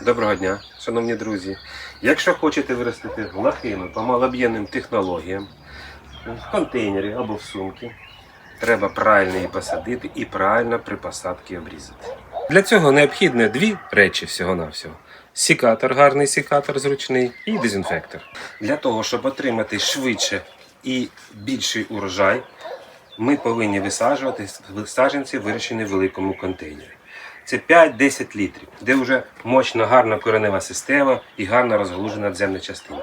Доброго дня, шановні друзі. Якщо хочете виростити лохину по малооб'ємним технологіям в контейнері або в сумці, треба правильно її посадити і правильно при посадці обрізати. Для цього необхідно дві речі всього-навсього: сікатор, гарний сікатор зручний і дезінфектор. Для того, щоб отримати швидше і більший урожай, ми повинні висаджувати саджанці, вирощені в великому контейнері. Це 5-10 літрів, де вже мощна, гарна коренева система і гарно розгалужена дземна частина.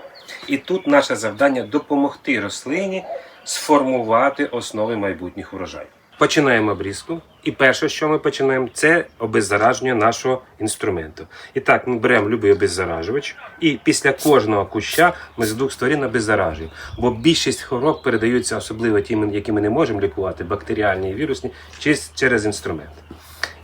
І тут наше завдання допомогти рослині сформувати основи майбутніх урожаїв. Починаємо обрізку. І перше, що ми починаємо, це обеззараження нашого інструменту. І так, ми беремо будь-який обеззаражувач, і після кожного куща ми з двох сторін обеззаражуємо. Бо більшість хвороб передаються особливо тим, які ми не можемо лікувати, бактеріальні і вірусні, через інструмент.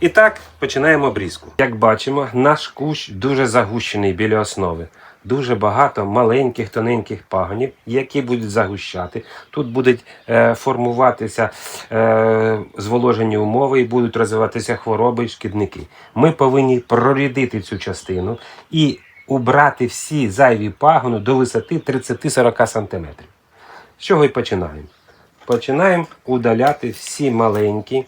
І так, починаємо обрізку. Як бачимо, наш кущ дуже загущений біля основи. Дуже багато маленьких тоненьких пагонів, які будуть загущати. Тут будуть е, формуватися е, зволожені умови і будуть розвиватися хвороби і шкідники. Ми повинні прорідити цю частину і убрати всі зайві пагони до висоти 30-40 см. З чого і починаємо? Починаємо удаляти всі маленькі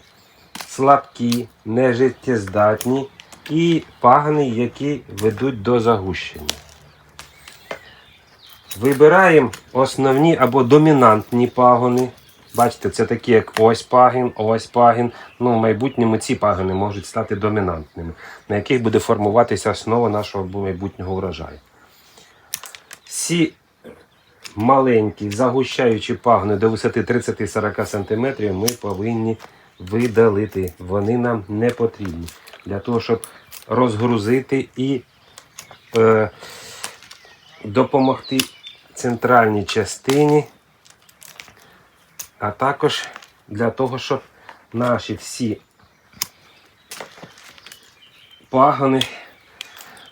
слабкі, нежиттєздатні і пагани, які ведуть до загущення. Вибираємо основні або домінантні пагони. Бачите, це такі, як ось пагін, ось пагін. Ну, в майбутньому ці пагони можуть стати домінантними, на яких буде формуватися основа нашого майбутнього урожаю. Всі маленькі, загущаючі пагони до висоти 30-40 см ми повинні видалити. Вони нам не потрібні для того, щоб розгрузити і е, допомогти центральній частині, а також для того, щоб наші всі пагони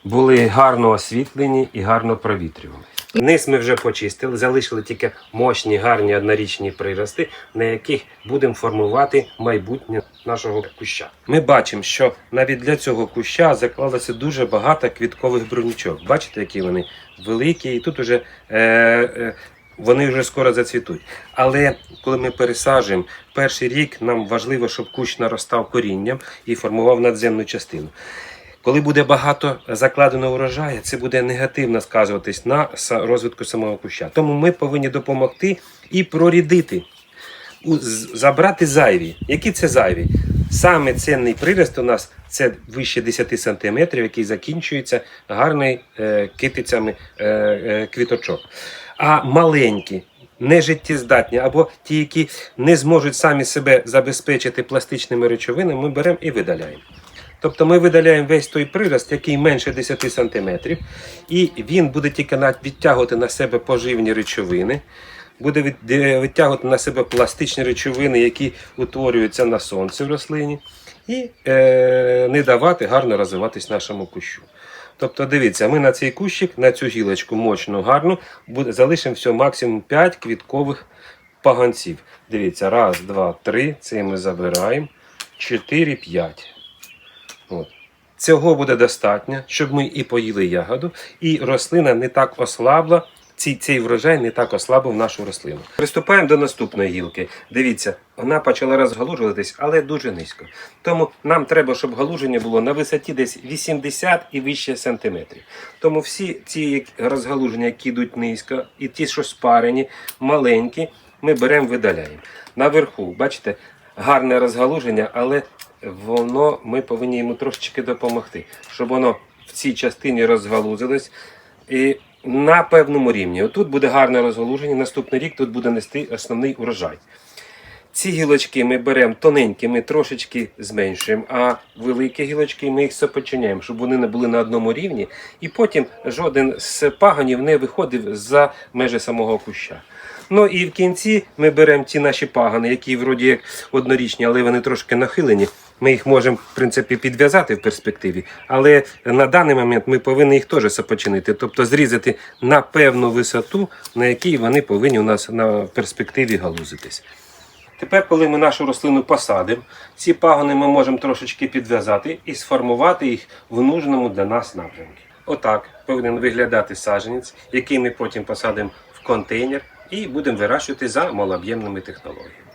були гарно освітлені і гарно провітрювалися. Низ ми вже почистили, залишили тільки мощні, гарні однорічні прирости, на яких будемо формувати майбутнє нашого куща. Ми бачимо, що навіть для цього куща заклалося дуже багато квіткових брунічок. Бачите, які вони великі, і тут уже е, е, вони вже скоро зацвітуть. Але коли ми пересаджуємо перший рік, нам важливо, щоб кущ наростав корінням і формував надземну частину. Коли буде багато закладено урожаю, це буде негативно сказуватись на розвитку самого куща. Тому ми повинні допомогти і прорідити, забрати зайві. Які це зайві? Саме цінний прирост у нас це вище 10 см, який закінчується гарною е, китицями е, е, квіточок. А маленькі, нежиттєздатні або ті, які не зможуть самі себе забезпечити пластичними речовинами, ми беремо і видаляємо. Тобто ми видаляємо весь той прирост, який менше 10 см, і він буде тільки відтягувати на себе поживні речовини, буде відтягувати на себе пластичні речовини, які утворюються на сонці в рослині, і е, не давати гарно розвиватись нашому кущу. Тобто, дивіться, ми на цей кущик, на цю гілочку мощну, гарну, залишимо всього максимум 5 квіткових паганців. Дивіться, раз, два, три. Це ми забираємо. 4, 5. Цього буде достатньо, щоб ми і поїли ягоду, і рослина не так ослабла. Цей, цей врожай не так ослабив нашу рослину. Приступаємо до наступної гілки. Дивіться, вона почала розгалужуватись, але дуже низько. Тому нам треба, щоб галуження було на висоті десь 80 і вище сантиметрів. Тому всі ці розгалуження, які йдуть низько, і ті, що спарені, маленькі, ми беремо, видаляємо. Наверху, бачите, гарне розгалуження, але воно ми повинні йому трошечки допомогти, щоб воно в цій частині розгалузилось і на певному рівні. Отут буде гарне розгалуження, наступний рік тут буде нести основний урожай. Ці гілочки ми беремо тоненькі, ми трошечки зменшуємо, а великі гілочки ми їх сопочиняємо, щоб вони не були на одному рівні, і потім жоден з паганів не виходив за межі самого куща. Ну і в кінці ми беремо ті наші пагани, які вроді як однорічні, але вони трошки нахилені. Ми їх можемо, в принципі, підв'язати в перспективі, але на даний момент ми повинні їх теж сопочинити, тобто зрізати на певну висоту, на якій вони повинні у нас на перспективі галузитись. Тепер, коли ми нашу рослину посадимо, ці пагони ми можемо трошечки підв'язати і сформувати їх в нужному для нас напрямку. Отак повинен виглядати саджанець, який ми потім посадимо в контейнер і будемо вирощувати за малооб'ємними технологіями.